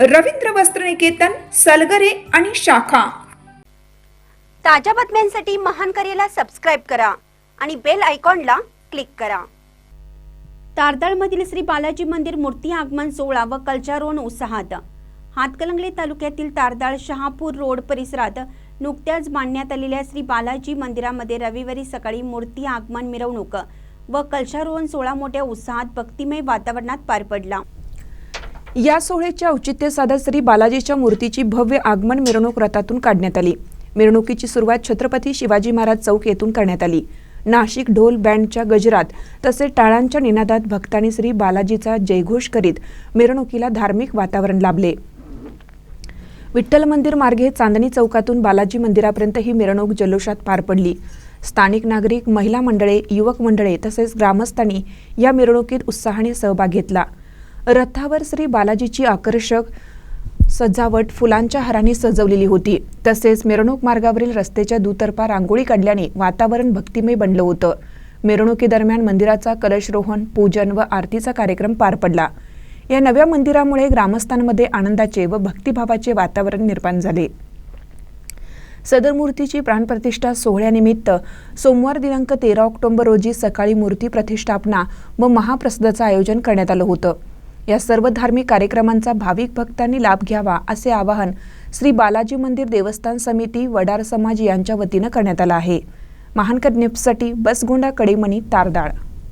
रवींद्र वस्त्रनिकेतन सलगरे आणि शाखा. ताज्या बातम्यांसाठी महान करेला सबस्क्राईब करा आणि बेल आयकॉनला क्लिक करा. तारदाळमधील श्री बालाजी मंदिर मूर्ती आगमन सोहळा व कल्चारोन उत्साहात. हातकलंगले तालुक्यातील तारदाळ शहापूर रोड परिसरात नुकत्याच बांधण्यात आलेल्या श्री बालाजी मंदिरामध्ये रविवारी सकाळी मूर्ती आगमन मिरवणूक व कलशारोहण सोहळा मोठ्या उत्साहात भक्तिमय वातावरणात पार पडला. या सोहळ्याचे औचित्य साधत श्री बालाजीच्या मूर्तीची भव्य आगमन मिरवणूक रथातून काढण्यात आली. मिरवणुकीची सुरुवात छत्रपती शिवाजी महाराज चौक येथून करण्यात आली. नाशिक ढोल बँडच्या गजरात तसेच टाळांच्या निनादात भक्तांनी श्री बालाजीचा जयघोष करीत मिरवणुकीला धार्मिक वातावरण लाभले. विठ्ठल मंदिर मार्गे चांदणी चौकातून बालाजी मंदिरापर्यंत ही मिरवणूक जल्लोषात पार पडली. स्थानिक नागरिक महिला मंडळे युवक मंडळे तसेच ग्रामस्थांनी या मिरवणुकीत उत्साहाने सहभाग घेतला. रथावर श्री बालाजीची आकर्षक सजावट फुलांच्या हारांनी सजवलेली होती. तसेच मिरवणूक मार्गावरील रस्त्याच्या दुतर्फा रांगोळी काढल्याने वातावरण भक्तिमय बनलं होतं. मिरवणुकीदरम्यान मंदिराचा कलशरोहण पूजन व आरतीचा कार्यक्रम पार पडला. या नव्या मंदिरामुळे ग्रामस्थांमध्ये आनंदाचे व भक्तिभावाचे वातावरण निर्माण झाले. सदर मूर्तीची प्राणप्रतिष्ठा सोहळ्यानिमित्त सोमवार दिनांक तेरा ऑक्टोबर रोजी सकाळी मूर्ती प्रतिष्ठापना व महाप्रसादाचं आयोजन करण्यात आलं होतं. या सर्व धार्मिक कार्यक्रमांचा भाविक भक्तांनी लाभ घ्यावा असे आवाहन श्री बालाजी मंदिर देवस्थान समिती वडार समाज यांच्या वतीनं करण्यात आलं आहे. महानकर न्यूजसाठी बसगोंडा कडेमणी तारदाळ.